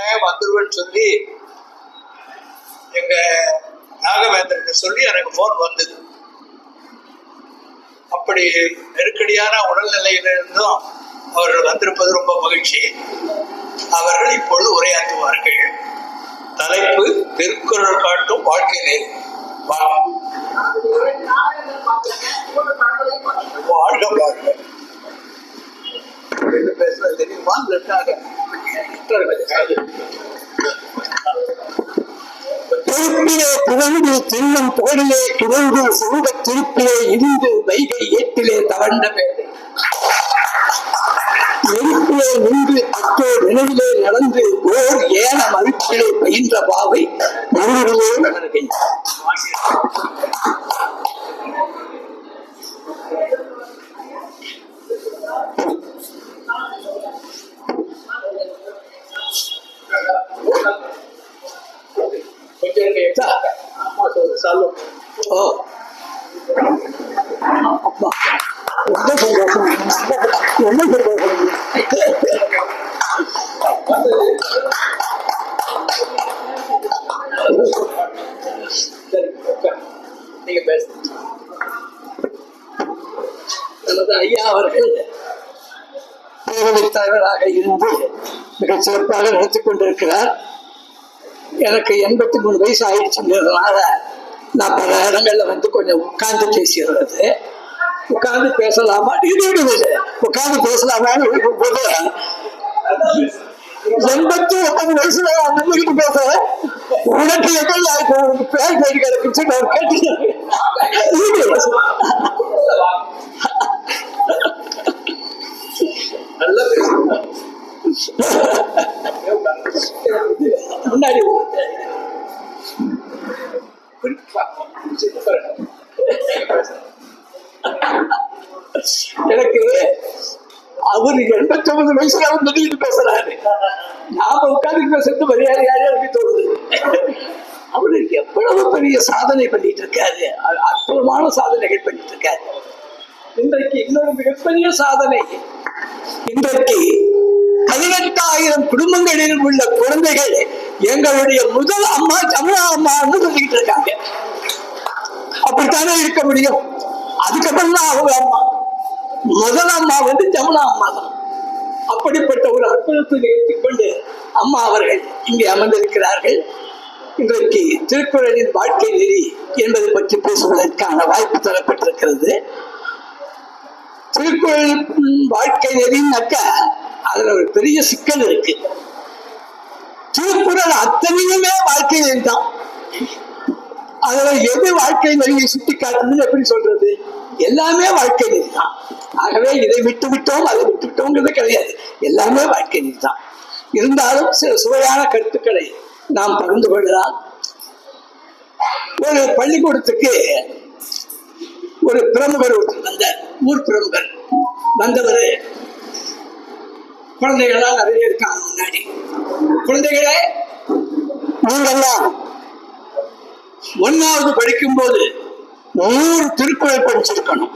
கட்டாயம் வந்துருவேன்னு சொல்லி எங்க நாகவேந்திரத்தை சொல்லி எனக்கு போன் வந்தது. அப்படி நெருக்கடியான உடல்நிலையிலிருந்தும் அவர்கள் வந்திருப்பது ரொம்ப மகிழ்ச்சி. அவர்கள் இப்பொழுது உரையாற்றுவார்கள். தலைப்பு திருக்குறள் காட்டும் வாழ்க்கை நேர் வாழ்க வாழ்க. என்ன பேசுறது தெரியுமா? இல்லைன்னாங்க திருப்பிலே புகழ்ந்து தின்னும் தோழிலே துவழ்ந்து சூட திருப்பிலே இருந்து வைகை ஏட்டிலே தவண்ட பேரை நெருப்பிலே நின்று அத்தோ நினைவிலே நடந்து ஓர் ஏன மறுப்பிலே பயின்ற பாவை நூறிலே வளர்கின்றார் தலைவராக இருந்து மிகச் சிறப்பாக நடத்தி கொண்டிருக்கிறார். எனக்கு எண்பத்தி மூணு வயசு ஆயிடுச்சுங்கிறதுனால நான் பல இடங்கள்ல வந்து கொஞ்சம் உட்கார்ந்து பேசிடுறது உட்கார்ந்து பேசலாமா? இது உட்கார்ந்து பேசலாமான்னு போது எண்பத்தி ஒன்பது வயசுல நான் நின்றுகிட்டு பேசுறேன். உனக்கு எவ்வளவு பேர் பேர் கிடைக்குச்சு நான் கேட்டேன். நல்லா முன்னாடி எனக்கு அவர் எண்பத்தி ஒன்பது வயசுல அவர் நின்றுட்டு பேசுறாரு. நாம உட்கார்ந்து பேசுறது மரியாதையாக எனக்கு தோணுது? அவரு எவ்வளவு பெரிய சாதனை பண்ணிட்டு இருக்காரு. அற்புதமான சாதனைகள் பண்ணிட்டு இருக்காரு. இன்றைக்கு இன்னொரு மிகப்பெரிய சாதனை. இன்றைக்கு பதினெட்டாயிரம் குடும்பங்களில் உள்ள குழந்தைகள் எங்களுடைய முதல் அம்மா தமிழா அம்மான்னு சொல்லிட்டு இருக்காங்க. அப்படித்தானே இருக்க முடியும்? அதுக்கப்புறம் தான் அவங்க அம்மா. முதல் அம்மா வந்து தமிழா அம்மா தான். அப்படிப்பட்ட ஒரு அற்புதத்தை ஏற்றுக்கொண்டு அம்மா அவர்கள் இங்கே அமர்ந்திருக்கிறார்கள். இன்றைக்கு திருக்குறளின் வாழ்க்கை நெறி என்பது பற்றி பேசுவதற்கான வாய்ப்பு தரப்பட்டிருக்கிறது. திருக்குறள் வாழ்க்கை நெறின்னாக்க அதுல ஒரு பெரிய சிக்கல் இருக்கு. திருக்குறள் அத்தனையுமே வாழ்க்கை நெறி தான். அதுல எது வாழ்க்கை நெறியை சுட்டி காட்டுதுன்னு எப்படி சொல்றது? எல்லாமே வாழ்க்கை நெறி தான். ஆகவே இதை விட்டு விட்டோம் அதை விட்டு விட்டோங்கிறது கிடையாது. எல்லாமே வாழ்க்கை நெறி தான். இருந்தாலும் சில சுவையான கருத்துக்களை நாம் பகிர்ந்து கொள்ளலாம் ஒரு பள்ளிக்கூடத்துக்கு ஒரு பிரமுகர் ஒருத்தர் வந்தார். ஊர் பிரமுகர். வந்தவர். குழந்தைகள்லாம் நிறைய இருக்காங்க முன்னாடி. குழந்தைகளே நீங்கெல்லாம் ஒன்னாவது படிக்கும்போது நூறு திருக்குறள் படிச்சிருக்கணும்.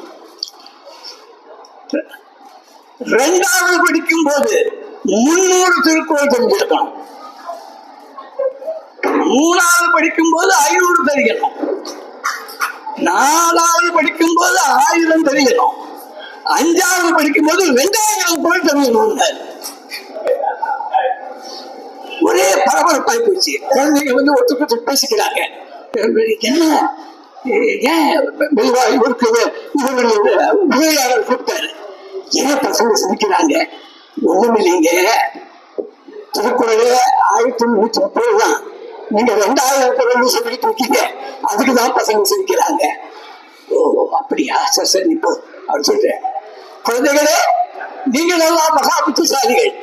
ரெண்டாவது படிக்கும்போது முன்னூறு திருக்குறள் தெரிஞ்சிருக்கணும். மூணாவது படிக்கும்போது ஐநூறு தெரியணும் நாலாவது படிக்கும்போது ஆயிரம் தெரியணும் அஞ்சாவது படிக்கும்போது ரெண்டாயிரம் குரல் தெரியணும் ஒரே பரபரப்பாய் போச்சு. குழந்தைங்க வந்து ஒருத்தருக்கு ஒருத்தர் பேசிக்கிறாங்க. என்ன? ஏன் மெதுவா இவருக்கு இவருடைய உதவியாளர் கூப்பிட்டாரு. ஏன் பசங்க சிரிக்கிறாங்க? ஒண்ணும் இல்லைங்க திருக்குறளே ஆயிரத்தி நூத்தி முப்பது தான் நீங்க ரெண்டாயிரம் குழந்தை சொல்லிட்டு இருக்கீங்க அதுக்குதான் பசங்க சிரிக்கிறாங்க. ஓ அப்படியா? சரி சரி இப்போ அப்படி சொல்றேன். குழந்தைகளே நீங்கள் எல்லாம் மகா புத்திசாலிகள்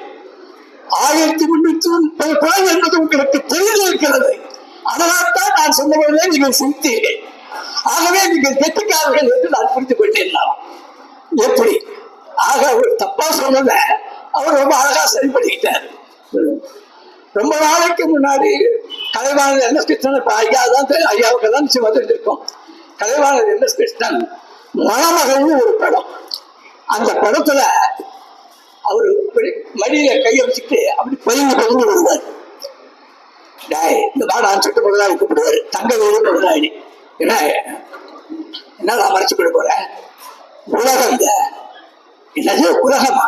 ஆயிரத்தி முன்னூத்தி முப்பது என்பது உங்களுக்கு தெரிந்திருக்கிறது. அதனால் தான் நான் சொன்னவர்களே நீங்கள் சிரித்தீர்கள். ஆகவே நீங்கள் கெட்டிக்காரர்கள் என்று நான் புரிந்து கொண்டேன் எப்படி? ஆக அவர் தப்பா சொன்னத அவர் ரொம்ப அழகா சரி பண்ணிக்கிட்டார் ரொம்ப நாளைக்கு முன்னாடி கலைவாணர் என் எஸ் கிருஷ்ணன் இப்போ ஐயா தான் தெரியும் ஐயாவுக்கு தான் நிச்சயம் வந்துட்டு இருக்கோம். கலைவாணர் என் எஸ் கிருஷ்ணன் மணமகள்னு ஒரு படம். அந்த படத்துல அவர் இப்படி மடியில கையை வச்சுட்டு அப்படி பதுங்கி பதுங்கி வருவார் வாடான்னு சொல்லிட்டு முதலாளி கூப்பிடுவார். தங்க வேறு முதலாளி. என்ன? நான் மறைச்சு போட உலகம் இந்த என்னது உலகமா?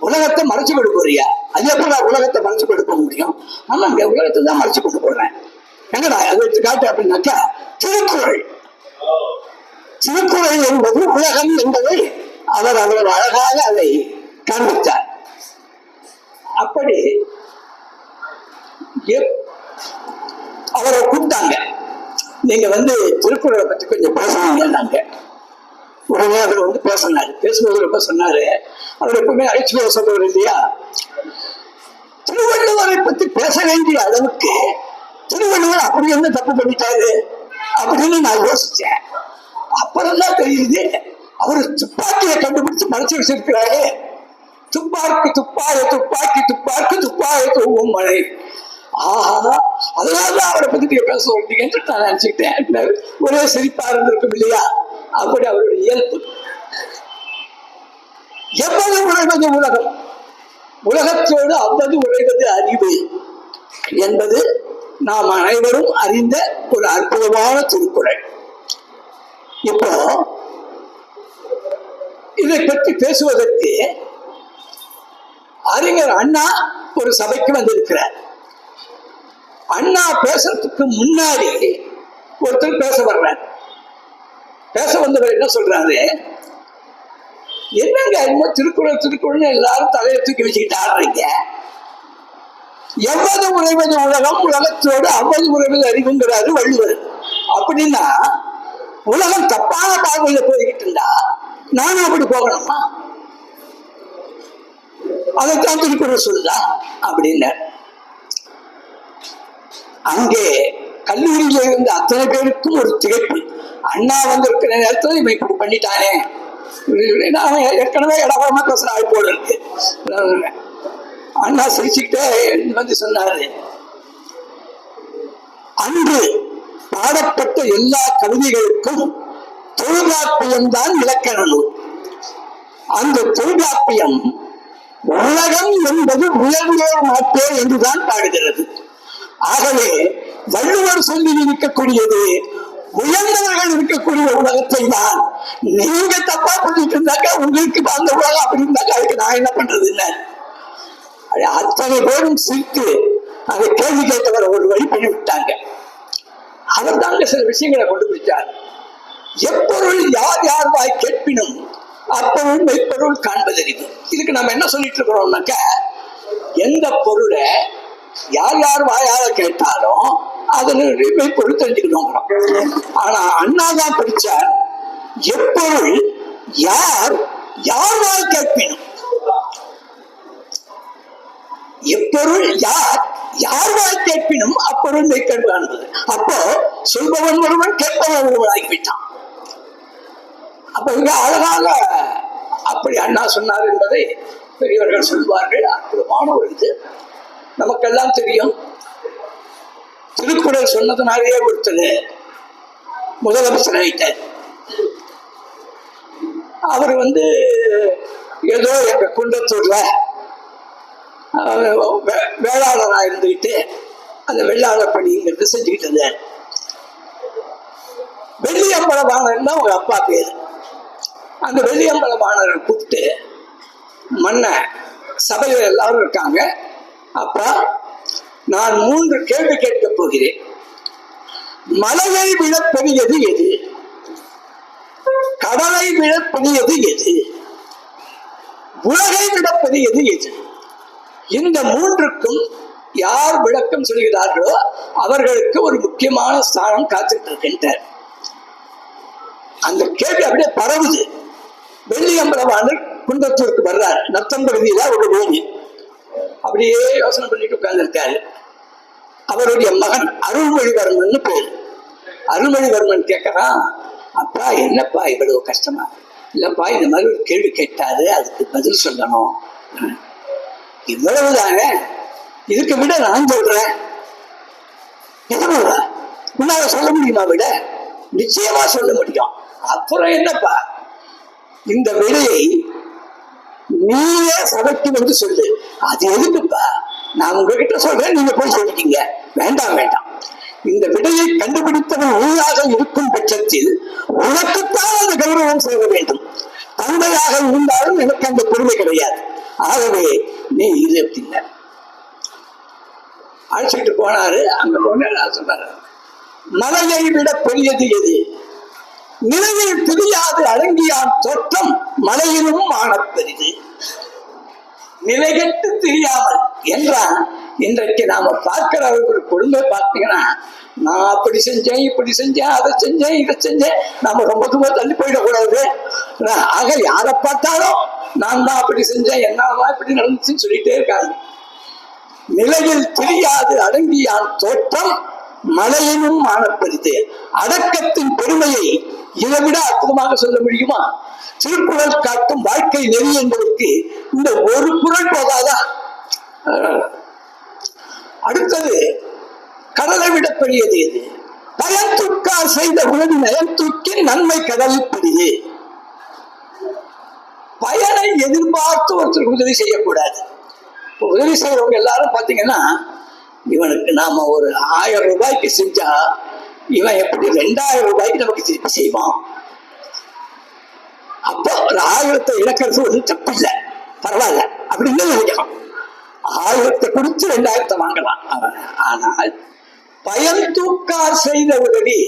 உலகத்தை மறைச்சு கொண்டு போறியா? அது எப்படி நான் உலகத்தை மறைச்சு கொண்டு போக முடியும்? ஆமாங்க உலகத்தை தான் மறைச்சு கொண்டு போறேன். எங்கடா அதை எடுத்து காட்டு அப்படின்னாக்கா திருக்குறள். திருக்குறள் என்பது உலகம் என்பதை அவர் அவ்வளவு அழகாக அதை காண்பித்தார். அப்படி எப்- அவரை கூப்பிட்டாங்க. நீங்க வந்து திருக்குறளை பத்தி கொஞ்சம் பேசணுங்க உடனே அவர் வந்து பேசினாரு பேசும்போது ரொம்ப சொன்னாரு. அவர் எப்பவுமே அழைச்சி போக சொல்றவர் இல்லையா? திருவள்ளுவரை பத்தி பேச வேண்டிய அளவுக்கு திருவள்ளுவர் அப்படி என்ன தப்பு பண்ணிட்டாரு அப்படின்னு நான் யோசிச்சேன். அப்புறம்தான் தெரியுது அவர் துப்பாக்கியை கண்டுபிடிச்சு மறைச்சு வச்சிருக்கிறாரு. துப்பாக்கு துப்பாய துப்பாக்கி துப்பாக்கு துப்பாய தூவும் மழை. ஆஹா அதனாலதான் அவரை பத்தி நீங்க பேச வந்தீங்கன்னு நான் நினைச்சுக்கிட்டேன். ஒரே சிரிப்பா இருந்திருக்கும் இல்லையா? அப்படி அவருடைய இயல்பு. எவ்வளவு உழைவது உலகம்? உலகத்தோடு அவ்வளவு உழைவது அறிவு என்பது நாம் அனைவரும் அறிந்த ஒரு அற்புதமான திருக்குறள். இப்போ இதை பற்றி பேசுவதற்கு அறிஞர் அண்ணா ஒரு சபைக்கு வந்திருக்கிறார். அண்ணா பேசுறதுக்கு முன்னாடி ஒருத்தர் பேச வர்றார். பேச வந்தவர் என்ன சொல்றாரு? என்னங்க இன்னும் திருக்குறள் திருக்குறள்னு எல்லாரும் தலையை தூக்கி வச்சுக்கிட்டு ஆடுறீங்க? எவ்வளவு உறைவது உலகம் உலகத்தோடு அவ்வளவு உறைவது அறிவுங்கிறாரு வள்ளுவர். அப்படின்னா உலகம் தப்பான பார்வையில் போய்கிட்டு இருந்தா நானும் அப்படி போகணுமா? அதைத்தான் திருக்குறள் சொல்லுதா? அப்படின்னு அங்கே கல்லூரியில் இருந்த அத்தனை பேருக்கும் ஒரு திகைப்பு. அண்ணா வந்திருக்கிற நேரத்தில் இவன் இப்படி பண்ணிட்டானே. நான் ஏற்கனவே இடவரமா பேசுற ஆள் போல இருக்கு அண்ணா சிரிச்சுக்கிட்டே வந்து சொன்னாரு. அன்று பாடப்பட்ட எல்லா கவிதைகளுக்கும் தொல்காப்பியம் தான் இலக்கண நூல் அந்த தொல்காப்பியம் உலகம் என்பது உயர்ந்தே மாட்டே என்றுதான் பாடுகிறது. ஆகவே வள்ளுவர் சொல்லி இருக்கக்கூடியது உயர்ந்தவர்கள் இருக்கக்கூடிய உலகத்தை தான் நீங்க தப்பா பண்ணிட்டு இருந்தாக்கா உங்களுக்கு அந்த உலகம் அப்படி இருந்தாக்கா அதுக்கு நான் என்ன பண்றது இல்லை அது அத்தனை பேரும் சிரித்து அதை கேள்வி கேட்டவர் ஒரு வழி பண்ணி விட்டாங்க அவர் தாங்க சில விஷயங்களை கொண்டு பிடிச்சார் எப்பொருள் யார் யார் வாய் கேட்பினும் அப்பொருள் மெய்ப்பொருள் காண்பதறிவு இதுக்கு நம்ம என்ன சொல்லிட்டு இருக்கிறோம்னாக்க எந்த பொருளை யார் யார் வாயால கேட்டாலும் அதுல மெய்ப்பொருள் தெரிஞ்சுக்கணும் ஆனா அண்ணாதான் படிச்சார் எப்பொருள் யார் யார் கேட்பினும்? எப்பொருள் யார் யார்வாய் கேட்பினும்? அப்பொருள் மெய்க்கண் அப்போ சொல்பவன் ஒருவன் கேட்பவன் ஒருவன் ஆகிவிட்டான். அப்ப இங்க அழகாக அப்படி அண்ணா சொன்னார் என்பதை பெரியவர்கள் சொல்வார்கள். அற்புதமான ஒரு இது. நமக்கெல்லாம் தெரியும். திருக்குறள் சொன்னதுனாலேயே ஒருத்தர் முதலமைச்சர் ஆயிட்டார். அவர் வந்து ஏதோ எங்க குண்டத்தூர்ல வேளாளராக இருந்துக்கிட்டு அந்த வெள்ளாளர் பணிங்கிறது செஞ்சுக்கிட்டது வெள்ளியம்பலவாணர் தான் உங்க அப்பா பேர். அந்த வெள்ளியம்பலவாணரை கூப்பிட்டு மன்ன சபையில் எல்லாரும் இருக்காங்க. அப்பா நான் மூன்று கேள்வி கேட்கப் போகிறேன். மலையை விட பெரியது எது? கடலை விட பெரியது எது? உலகை விட பெரியது எது? இந்த மூன்றுக்கும் யார் விளக்கம் சொல்கிறார்களோ அவர்களுக்கு ஒரு முக்கியமான ஸ்தானம் காத்துட்டு இருக்கின்றார். அந்த கேள்வி அப்படியே பரவுது. வெள்ளியம்பலவாணர் குன்றத்தூருக்கு வர்றார். நத்தம் ஒரு பூமி. அப்படியே யோசனை பண்ணிட்டு உட்கார்ந்துருக்காரு. அவருடைய மகன் அருள்மொழிவர்மன் பேர். அருள்மொழிவர்மன் கேட்கறான் அப்பா என்னப்பா இவ்வளவு கஷ்டமா? இல்லப்பா இந்த மாதிரி ஒரு கேள்வி கேட்டாரு அதுக்கு பதில் சொல்லணும். இவ்வளவுதாங்க இதுக்கு விட நான் சொல்றேன். எவ்வளவு உன்னால சொல்ல முடியுமா விட? நிச்சயமா சொல்ல முடியும். அப்புறம் என்னப்பா? இந்த விடையை நீயே சபைக்கு வந்து சொல்லு. அது எதுக்குப்பா? நான் உங்ககிட்ட சொல்றேன் நீங்க போய் சொல்லிட்டீங்க வேண்டாம் வேண்டாம். இந்த விடையை கண்டுபிடித்தவன் நீயாக இருக்கும் பட்சத்தில் உனக்குத்தான் அந்த கௌரவம் சேர வேண்டும். தந்தையாக இருந்தாலும் எனக்கு அந்த பெருமை கிடையாது. ஆகவே நீ இது அப்படிங்க அழைச்சிட்டு போனாரு அங்க போன சொன்னாரு மலையை விட பெரியது எது? நிலையில் தெரியாது அடங்கியான் தோற்றம் மலையிலும் ஆனப்பெரிது. நிலைகட்டு தெரியாமல் என்றால் இன்றைக்கு நாம பார்க்கிற ஒரு கொடுமை பார்த்தீங்கன்னா நான் அப்படி செஞ்சேன் இப்படி செஞ்சேன் அதை செஞ்சேன் இதை செஞ்சேன் நாம ரொம்ப தூரம் தள்ளி போயிடக்கூடாது. ஆக யாரை பார்த்தாலும் நான் தான் அப்படி செஞ்சேன் என்னதான் இப்படி நடந்துச்சுன்னு சொல்லிட்டே இருக்காங்க. நிலையில் தெரியாது அடங்கியான் தோற்றம் மலையினும் மானப்படுத்து அடக்கத்தின் பெருமையை இதை விட அற்புதமாக சொல்ல முடியுமா? திருக்குறள் காட்டும் வாழ்க்கை நெறி என்பதற்கு இந்த ஒரு குரல் போதாதா? அஹ், அடுத்தது கடலை விட பெரியது எது? பயத்துக்கா செய்த உதவி நயத்துக்கு நன்மை கடலில் பெரியது பயனை எதிர்பார்த்து ஒருத்தருக்கு உதவி செய்யக்கூடாது. உதவி செய்யறவங்க எல்லாரும் பாத்தீங்கன்னா இவனுக்கு நாம ஒரு ஆயிரம் ரூபாய்க்கு செஞ்சா இவன் எப்படி ரெண்டாயிரம் ரூபாய்க்கு நமக்கு திருப்பி செய்வான்? ஒரு ஆயுதத்தை இழக்கிறது ஒரு தப்பு இல்லை பரவாயில்ல அப்படின்னு நினைக்கலாம் ஆயுதத்தை குடிச்சு ரெண்டாயிரத்தை வாங்கலாம். அவன் ஆனால் பயன் தூக்கார் செய்த உதவி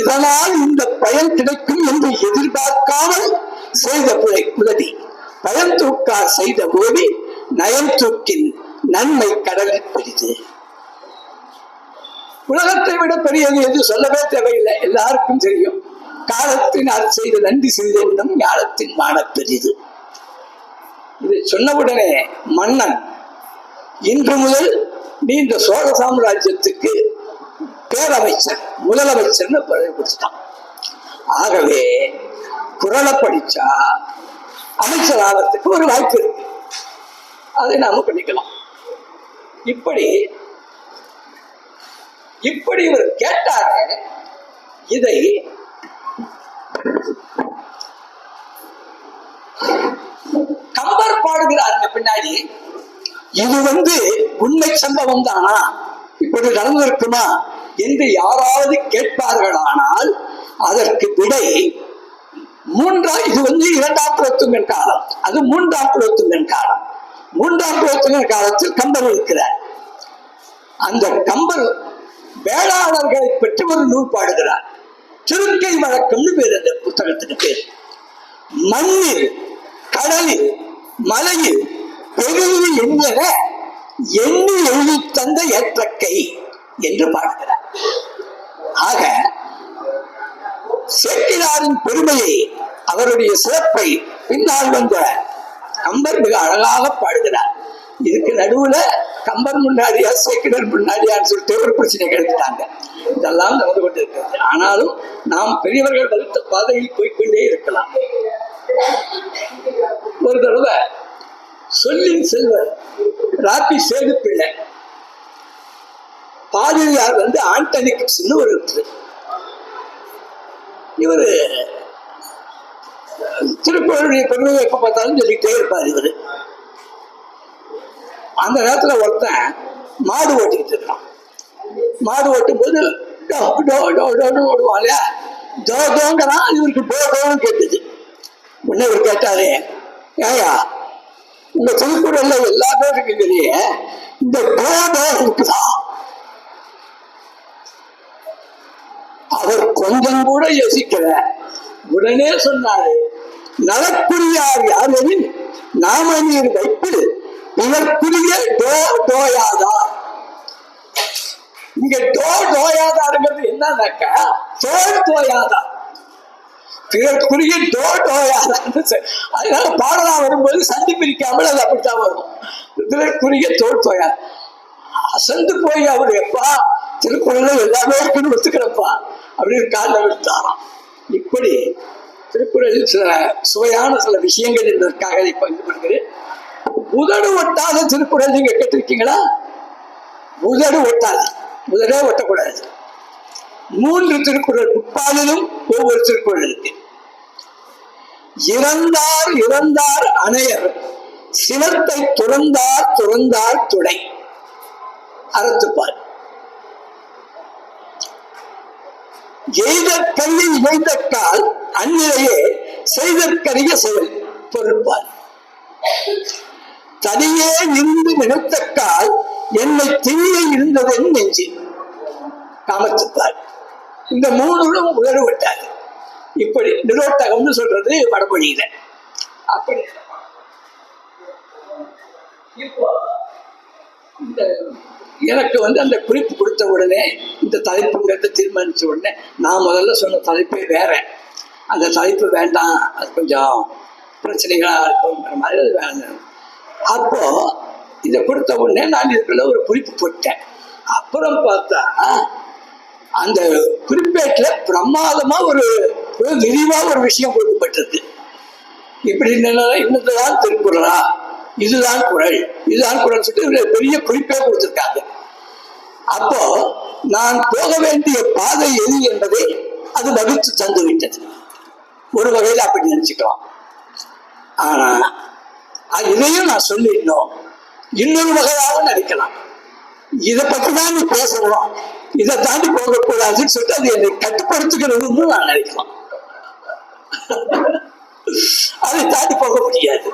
இதனால் இந்த பயன் கிடைக்கும் என்று எதிர்பார்க்காமல் செய்த புதை உதவி. பயன் தூக்கார் செய்த உதவி நயம் தூக்கின் நன்மை கடலில் பெரிது. உலகத்தை விட பெரியது என்று சொல்லவே தேவையில்லை. எல்லாருக்கும் தெரியும். காலத்தினால் செய்த நன்றி செய்தென்னும் ஞானத்தின் மான பெரிது. இது சொன்னவுடனே மன்னன் இன்று முதல் நீ இந்த சோழ சாம்ராஜ்யத்துக்கு பேரமைச்சர் முதலமைச்சர்னு பதவி கொடுத்துட்டான். ஆகவே குரலை படிச்சா அமைச்சர் ஆகிறதுக்கு ஒரு வாய்ப்பு இருக்கு. அதை நாம பண்ணிக்கலாம். இப்படி இப்படி இவர் கேட்டாரு இதை கம்பர் பாடுகிறாருங்க பின்னாடி இது வந்து உண்மை சம்பவம் தானா? இப்படி நடந்திருக்குமா என்று யாராவது கேட்பார்களானால் அதற்கு விடை மூன்றாம் இது வந்து இரண்டாம் குலத்துங்கன் காலம். அது மூன்றாம் குலத்துங்கன் காலம். மூன்றாம் குலத்துங்கன் காலத்தில் கம்பர் இருக்கிறார். அந்த கம்பர் வேளாளர்களை பெற்று ஒரு நூல் பாடுகிறார். திருக்கை வழக்கம்னு பேர் அந்த புத்தகத்துக்கு பேர். மண்ணில் கடலில் மலையில் பெரிய எண்ணென எண்ணி எழுதி தந்த ஏற்றக்கை என்று பாடுகிறார். ஆக செட்டிலாரின் பெருமையை அவருடைய சிறப்பை பின்னால் வந்த கம்பர் மிக அழகாக பாடுகிறார். இதுக்கு நடுவுல கம்பர் முன்னாடியா சேக்கிழர் முன்னாடியான்னு சொல்லிட்டு ஒரு பிரச்சனை கிடைச்சிட்டாங்க இதெல்லாம் நடந்து கொண்டு இருக்கிறது ஆனாலும் நாம் பெரியவர்கள் வகுத்த பாதையில் போய்க்கொண்டே இருக்கலாம். ஒரு தடவை சொல்லின் செல்வர் ராபி சேது பிள்ளை பாதிரியார் வந்து ஆண்டனி கிப்ஸ்னு ஒரு இவர் திருக்குறளுடைய பெருமையை எப்ப பார்த்தாலும் சொல்லிக்கிட்டே இருப்பார் இவர். அந்த நேரத்தில் ஒருத்தன் மாடு ஓட்டிக்கிட்டு இருக்கான். மாடு ஓட்டும் போது டோ டோ டோ டோன்னு ஓடுவான் இல்லையா? டோ டோங்கிறான். இவருக்கு டோ டோன்னு கேட்டுது. உடனே இவர் கேட்டாரு ஏயா இந்த திருக்குறள்ல எல்லா பேருக்கும் இருக்குங்களையே இந்த டோ டோ இருக்குதா? அவர் கொஞ்சம் கூட யோசிக்கல. உடனே சொன்னாரு நலக்குரியார் யாரெனின் நாம நீர் வைப்பிடு உனக்குரிய டோ டோயாதா? இங்க டோ டோயாதாருங்கிறது என்னன்னாக்கா தோல் தோயாதா பிறர்க்குரிய டோ டோயாதான்னு அதனால பாடலாம் வரும்போது சந்தி பிரிக்காமல் அது அப்படித்தான் வரும். பிறர்க்குரிய தோல் டோயா. அசந்து போய் அவர் எப்பா திருக்குறள் எல்லாமே இருக்குன்னு ஒத்துக்கிறப்பா. அப்படின்னு காலில் விழுத்தாராம் இப்படி திருக்குறளில் சில சுவையான சில விஷயங்கள் என்பதற்காக இதை பங்கு உதடு ஒட்டாத திருக்குறள் நீங்க கேட்டிருக்கீங்களா? உதடு ஒட்டாது உதடே ஒட்டக்கூடாது. மூன்று திருக்குறள் முப்பாலிலும் ஒவ்வொரு திருக்குறள் இருக்கு. இறந்தார் இறந்தார் அணையர் சிவத்தை துறந்தார் துறந்தார் துடை செய்தர் கல்லில் இணைந்தக்கால் அந்நிலையே செய்தற்கரிய செயல் பொருட்பார் தனியே இருந்து நினைத்தக்கால் என்னை தீய இருந்ததென் நெஞ்சு. காமத்துப்பார் இந்த மூணுகளும் விட்டாரு இப்படி நிரோட்டகம்னு சொல்றது வடமொழியில. அப்படி. இப்போ இந்த எனக்கு வந்து அந்த குறிப்பு கொடுத்த உடனே இந்த தலைப்புங்கிறத தீர்மானிச்ச உடனே நான் முதல்ல சொன்ன தலைப்பே வேற. அந்த தலைப்பு வேண்டாம். அது கொஞ்சம் பிரச்சனைகளாக இருக்குங்கிற மாதிரி அது வேண்டாம். அப்போ இதை கொடுத்த உடனே நான் இதுக்குள்ள ஒரு குறிப்பு போட்டேன். அப்புறம் பார்த்தா அந்த குறிப்பேட்டில் பிரமாதமா ஒரு ஒரு விரிவா ஒரு விஷயம் கொடுக்கப்பட்டிருக்கு. இப்படி இன்னதுதான் திருக்குறளா? இதுதான் குரல் இதுதான் குரல் சொல்லிட்டு பெரிய குறிப்பே கொடுத்துருக்காங்க. அப்போ நான் போக வேண்டிய பாதை எது என்பதை அது வகுத்து தந்து விட்டது ஒரு வகையில் அப்படி நினைச்சுக்கலாம். ஆனா இதையும் நான் சொல்லிடணும். இன்னொரு வகையாக நினைக்கலாம் இதை பத்தி தான் நீ பேசணும். இதை தாண்டி போகக்கூடாதுன்னு சொல்லிட்டு அது என்னை கட்டுப்படுத்துகிறதுன்னு நான் நினைக்கலாம். அதை தாண்டி போக முடியாது.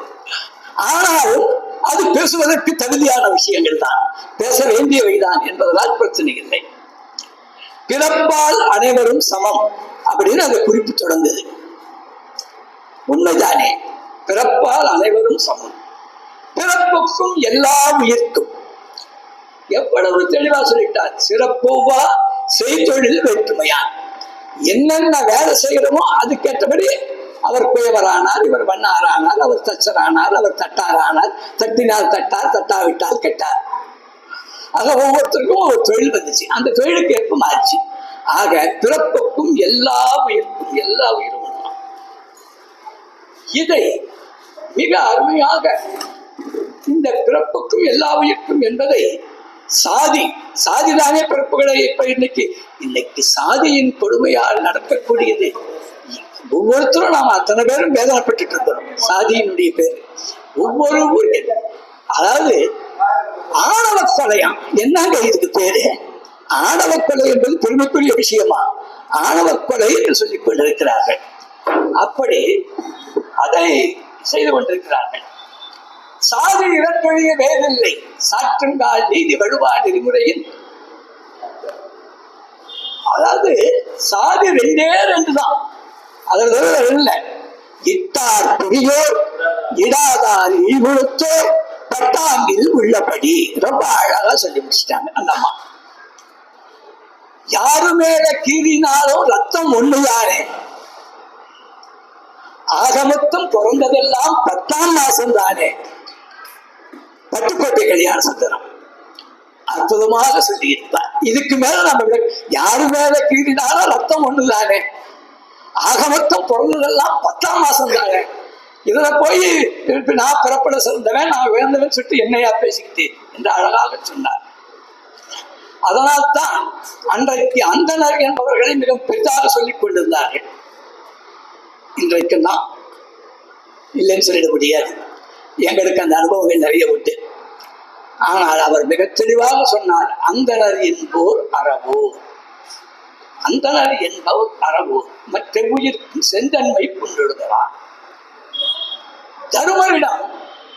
ஆனாலும் அது பேசுவதற்கு தகுதியான விஷயங்கள் தான். பேச வேண்டியவைதான் என்பதனால் பிரச்சனை இல்லை. பிறப்பால் அனைவரும் சமம் அப்படின்னு அந்த குறிப்பு தொடங்குது. உண்மைதானே? பிறப்பால் அனைவரும் சமம். பிறப்புக்கும் எல்லா உயிர்க்கும். எவ்வளவு தெளிவா சொல்லிட்டார். சிறப்புவா செய்தொழில் வேற்றுமையான். என்னென்ன வேலை செய்கிறோமோ அதுக்கேற்றபடி அவர் குயவரானார் இவர் வண்ணாரானார் அவர் தச்சரானார் அவர் தட்டாரானார் தட்டினால் தட்டார் தட்டாவிட்டால் கெட்டார். ஆக ஒவ்வொருத்தருக்கும் ஒரு தொழில் வந்துச்சு. அந்த தொழிலுக்கு ஏற்ப மாறிச்சு. ஆக பிறப்புக்கும் எல்லா உயிர்க்கும் எல்லா உயிரும் இதை மிக அருமையாக இந்த பிறப்புக்கும் எல்லா உயிர்க்கும் என்பதை சாதி சாதிதானே பிறப்புகளை இப்ப இன்னைக்கு இன்னைக்கு சாதியின் கொடுமையால் நடக்கக்கூடியது. ஒவ்வொருத்தரும் நாம் அத்தனை பேரும் வேதனைப்பட்டு இருக்கிறோம் சாதியினுடைய பேர். ஒவ்வொரு ஊரில் அதாவது ஆணவ கொலையாம் என்னங்க இதுக்கு பேரு? ஆணவ கொலை என்பது பெருமைக்குரிய விஷயமா? ஆணவ கொலை என்று சொல்லிக் கொண்டிருக்கிறார்கள். அப்படி அதை செய்து கொண்டிருக்கிறார்கள். சாதி இறந்தொழிய வேறில்லை. சாற்றுங்கால் நீதி வழுவா நெறிமுறையில் அதாவது சாதி ரெண்டே ரெண்டு தான் அதில் இல்லை. இட்டார் புரியோர் இடாதார் ஈகுழுத்தோர் பட்டாங்கில் உள்ளபடி. ரொம்ப அழகா சொல்லி முடிச்சிட்டாங்க அந்த அம்மா. யாரு மேல கீறினாலும் ரத்தம் ஒண்ணு யாரே ஆகமத்தும் பிறந்ததெல்லாம் பத்தாம் மாசம் தானே. பட்டுக்கோட்டை கல்யாண சுந்தரம். அற்புதமாக சொல்லி இருந்தார் இதுக்கு மேல நம்ம யாரு மேல கீறினாலும் ரத்தம் ஒண்ணுதானே ஆகமத்தம் பிறந்ததெல்லாம் பத்தாம் மாசம் தானே. இதுல போய் நான் பிறப்பட சிறந்தவன் நான் வேந்தவன் சொல்லிட்டு என்னையா பேசிக்கிட்டு என்று அழகாக சொன்னார். அதனால்தான் அன்றைக்கு அந்தனர் என்பவர்களை மிக பெரிதாக சொல்லிக் கொண்டிருந்தார்கள். இன்றைக்கு நான் இல்லைன்னு சொல்லிட முடியாது. எங்களுக்கு அந்த அனுபவங்கள் நிறைய உண்டு. ஆனால் அவர் மிக தெளிவாக சொன்னார் அந்தனர் என்போர் அறவோர். அந்தனர் என்பவர் அறவோர். மற்ற உயிர்க்கு செந்தன்மை கொண்டிருந்தலாம் தருமரிடம்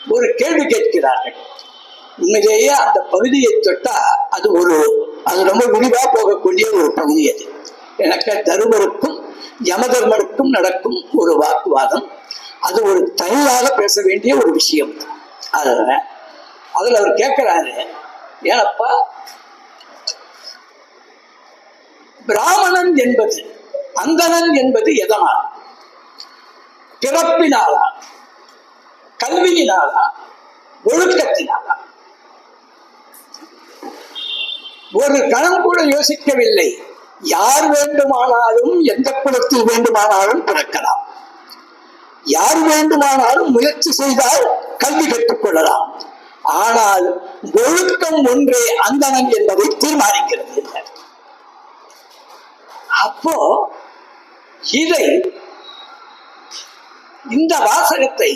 ஒரு கேள்வி கேட்கிறார்கள். உண்மையிலேயே அந்த பகுதியை தொட்டா அது ஒரு அது ரொம்ப விரிவாக போகக்கூடிய ஒரு பகுதி அது. எனக்கு தருமருக்கும் யமதர்மனுக்கும் நடக்கும் ஒரு வாக்குவாதம். அது ஒரு தனியாக பேச வேண்டிய ஒரு விஷயம். அதுல அதுல அவர் கேட்கிறாரு ஏனப்பா பிராமணன் என்பது அந்தணன் என்பது எதனால்? பிறப்பினாலா? கல்வியினாலா? ஒழுக்கத்தினாலா? ஒரு கணம் கூட யோசிக்கவில்லை. யார் வேண்டுமானாலும் எந்த குலத்தில் வேண்டுமானாலும் பிறக்கலாம். யார் வேண்டுமானாலும் முயற்சி செய்தால் கல்வி கற்றுக்கொள்ளலாம் ஆனால் ஒழுக்கம் ஒன்றே அந்தனம் என்பதை தீர்மானிக்கிறது அப்போ இதை இந்த வாசகத்தை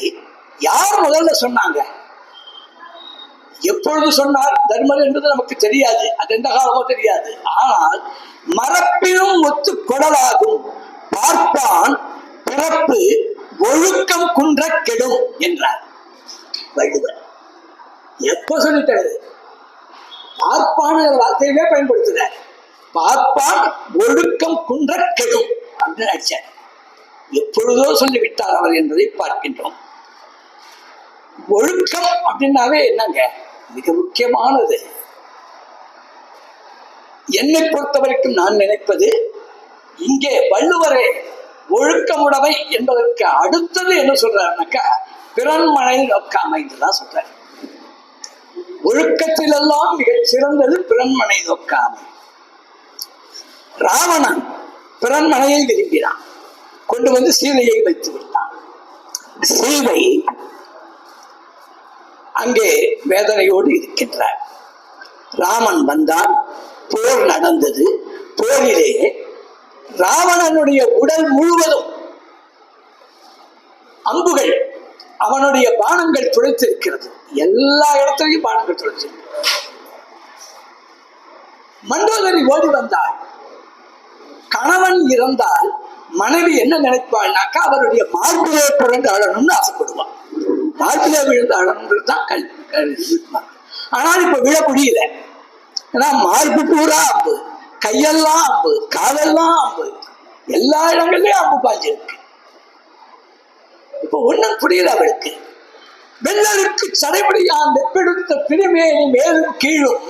யார் முதல்ல சொன்னாங்க? எப்பொழுது சொன்னார் தர்மர் என்பது நமக்கு தெரியாது அது எந்த காலமோ தெரியாது. ஆனால் மரப்பினும் ஒத்து கொடலாகும். பார்ப்பான் பிறப்பு ஒழுக்கம் குன்ற கெடும் என்றார். வள்ளுவர். எப்போ சொல்லிட்டது பார்ப்பான் என்ற வார்த்தையவே பயன்படுத்துகிறார். பார்ப்பான் ஒழுக்கம் குன்ற கெடும் அப்படின்னு நினைச்சார் எப்பொழுதோ சொல்லிவிட்டார் அவர் என்பதை பார்க்கின்றோம். ஒழுக்கம் அப்படின்னாவே என்னங்க? மிக முக்கியமானது. என்னை பொறுத்த வரைக்கும் நான் நினைப்பது இங்கே வள்ளுவரே ஒழுக்கமுடவை என்பதற்கு அடுத்தது என்ன சொல்றாருனாக்கா பிறன்மனை நோக்காமை என்றுதான் சொல்றாரு. ஒழுக்கத்திலெல்லாம் மிகச் சிறந்தது பிறன்மனை நோக்காமை. ராவணன் பிறன்மனையை விரும்பினான். கொண்டு வந்து சீதையை வைத்து விட்டான். சீதை அங்கே வேதனையோடு இருக்கின்றார். ராமன் வந்தான் போர் நடந்தது. போரிலே ராவணனுடைய உடல் முழுவதும் அம்புகள் அவனுடைய பானங்கள் துளைத்திருக்கிறது. எல்லா இடத்துலையும் பானங்கள் துளைச்சிருக்கு மண்டோதரி ஓடி வந்தாள். கணவன் இறந்தால் மனைவி என்ன நினைப்பாள்னாக்கா அவருடைய மார்பிலே புரண்டு அழணும்னு ஆசைப்படுவான் மார்பிலே விழுந்து அழணுன்றது தான் ஆனால் இப்ப விழ முடியல. ஏன்னா மார்பு பூரா அம்பு கையெல்லாம் அம்பு காலெல்லாம் அம்பு. எல்லா இடங்கள்லயும் அம்பு பாஞ்சிருக்கு. இப்ப ஒண்ணும் புரியல அவளுக்கு. வெள்ளருக்கு சடைபடியா வெப்பெடுத்த திருமேனி மேலும் கீழும்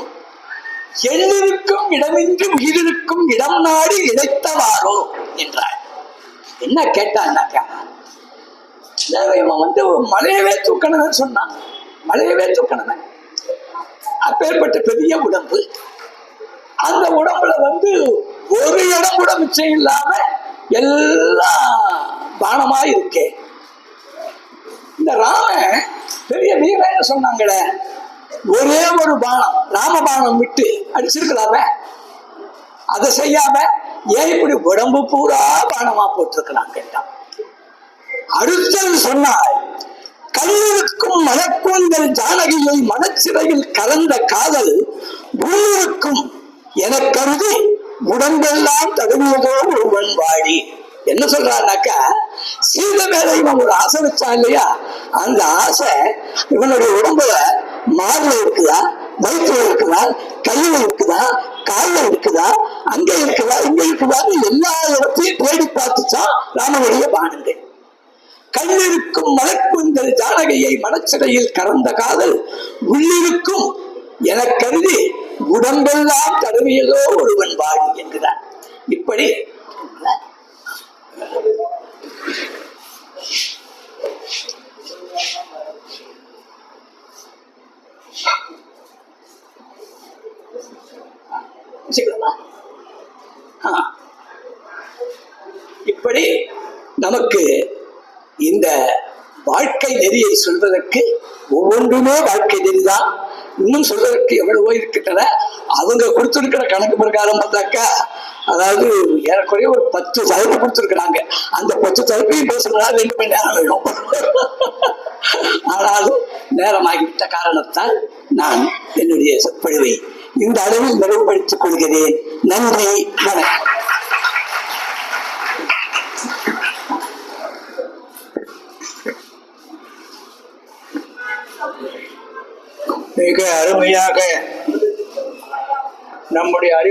எண்ணிருக்கும் இடமின்றி உயிரிருக்கும் இடம் நாடி இழைத்தவாரோ என்றாள். என்ன கேட்டான்னாக்கா இல்ல, இவன் வந்து மலையவே தூக்கணும்னு சொன்னான். மலையவே தூக்கணுமே அப்பேற்பட்ட பெரிய உடம்பு. அந்த உடம்புல வந்து ஒரு இடம் கூட மிச்சம் இல்லாம எல்லாம் பானமா இருக்கே. இந்த ராமன் பெரிய வீரன் சொன்னாங்களே. ஒரே ஒரு பானம் ராம பானம் விட்டு அடிச்சிருக்கலாமே. அதை செய்யாம ஏன் இப்படி உடம்பு பூரா பானமா போட்டிருக்கிறான் கேட்டான். அடுத்தது சொன்னாய் கல்லூருக்கும் மனக்கூந்தல் ஜானகியை மனச்சிறையில் கலந்த காதல் உள்ளூருக்கும் என கருதி உடம்பெல்லாம் தடுமையதோ ஒருவன் வாடி என்ன சொல்றாருனாக்கா சீத மேல இவன் ஒரு ஆசை வச்சான் இல்லையா? அந்த ஆசை இவனுடைய உடம்புல மார்ல இருக்குதா? வயிற்றுல இருக்குதா? கையில இருக்குதா? கால இருக்குதா? அங்க இருக்குதா? இங்க இருக்குதான்னு எல்லா இடத்தையும் தேடி பார்த்துச்சான் ராமனுடைய பானங்கள் கண்ணிருக்கும் மலைக்குந்தல் ஜானகையை மனச்சடையில் கறந்த காதல் உள்ளிருக்கும் என கருதி உடம்பெல்லாம் தடவியதோ ஒருவன் வாடி என்கிறார் இப்படி இப்படி நமக்கு வாழ்க்கை நெறியை சொல்வதற்கு ஒவ்வொன்றுமே வாழ்க்கை நெறிதான். இன்னும் சொல்வதற்கு எவ்வளவோ இருக்கின்றன. அவங்க கொடுத்துருக்கிற கணக்கு பிரகாரம் பார்த்தாக்கா அதாவது ஏறக்குறைய ஒரு பத்து தலைப்பு கொடுத்துருக்குறாங்க. அந்த பத்து தலைப்பையும் பேசணும்னா ரெண்டு மணி நேரம் வேணும் ஆனாலும் நேரமாகிவிட்ட காரணத்தால் நான் என்னுடைய சொற்பொழிவை இந்த அளவில் நிறைவுபடுத்திக் கொள்கிறேன். நன்றி வணக்கம். மிக அருமையாக நம்முடைய அறிவு